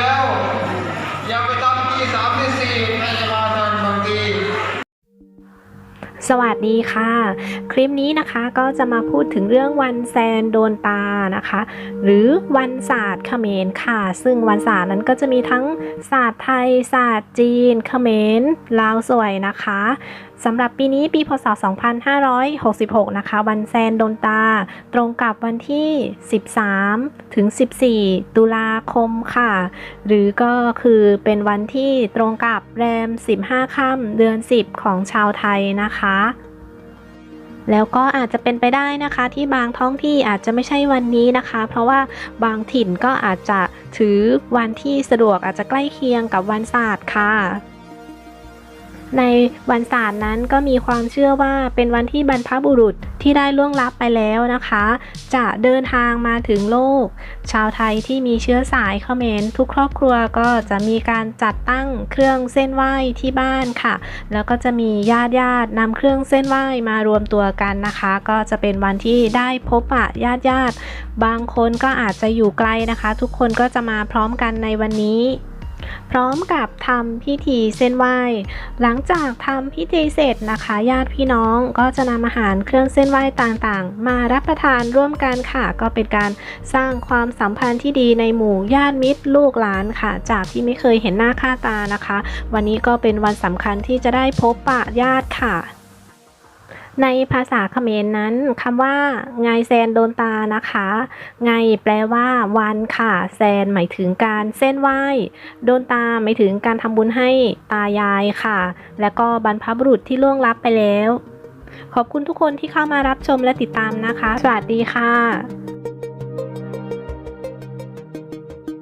แล้ว อย่าไปทำที่สามที่สี่ สวัสดีค่ะ คลิปนี้นะคะก็จะมาพูดถึงเรื่องวันแซนโดนตานะคะ หรือวันศาสตร์เขมรค่ะ ซึ่งวันศาสตร์นั้นก็จะมีทั้งศาสตร์ไทยศาสตร์จีนเขมรลาวสวยนะคะสำหรับปีนี้ปีพศ 2566 นะคะ วันแซนโดนตา ตรงกับวันที่ 13 ถึง 14 ตุลาคมค่ะ หรือก็คือเป็นวันที่ตรงกับแรม 15 ค่ำเดือน 10 ของชาวไทยนะคะแล้วก็อาจจะเป็นไปได้นะคะที่บางท้องที่อาจจะไม่ใช่วันนี้นะคะ เพราะว่าบางถิ่นก็อาจจะถือวันที่สะดวกอาจจะใกล้เคียงกับวันศาสตร์ค่ะ ในวันศาสตร์นั้นก็มีความเชื่อว่าเป็นวันที่บรรพบุรุษที่ได้ล่วงลับไปแล้วนะคะ จะเดินทางมาถึงโลก ชาวไทยที่มีเชื้อสายเขมรทุกครอบครัวก็จะมีการจัดตั้งเครื่องเส้นไหว้ที่บ้านค่ะ แล้วก็จะมีญาติญาติๆนำเครื่องเส้นไหว้มารวมตัวกันนะคะ ก็จะเป็นวันที่ได้พบปะญาติญาติๆบางคนก็อาจจะอยู่ไกลนะคะ ทุกคนก็จะมาพร้อมกันในวันนี้ พร้อมกับทำพิธีเส้นไหว้ หลังจากทำพิธีเสร็จนะคะญาติพี่น้องก็จะนำอาหารเครื่องเส้นไหว้ต่างๆ มารับประทานร่วมกันค่ะ ก็เป็นการสร้างความสัมพันธ์ที่ดีในหมู่ญาติมิตรลูกหลานค่ะ จากที่ไม่เคยเห็นหน้าค่าตานะคะ วันนี้ก็เป็นวันสำคัญที่จะได้พบปะญาติค่ะ ในภาษาเขมรนั้นคำว่าไงแซนโดนตานะคะ ไงแปลว่า วันค่ะ แซนหมายถึงการเส้นไหว้โดนตาหมายถึงการทำบุญให้ตายายค่ะ และก็บรรพบุรุษที่ล่วงลับไปแล้ว ขอบคุณทุกคนที่เข้ามารับชมและติดตามนะคะ สวัสดีค่ะ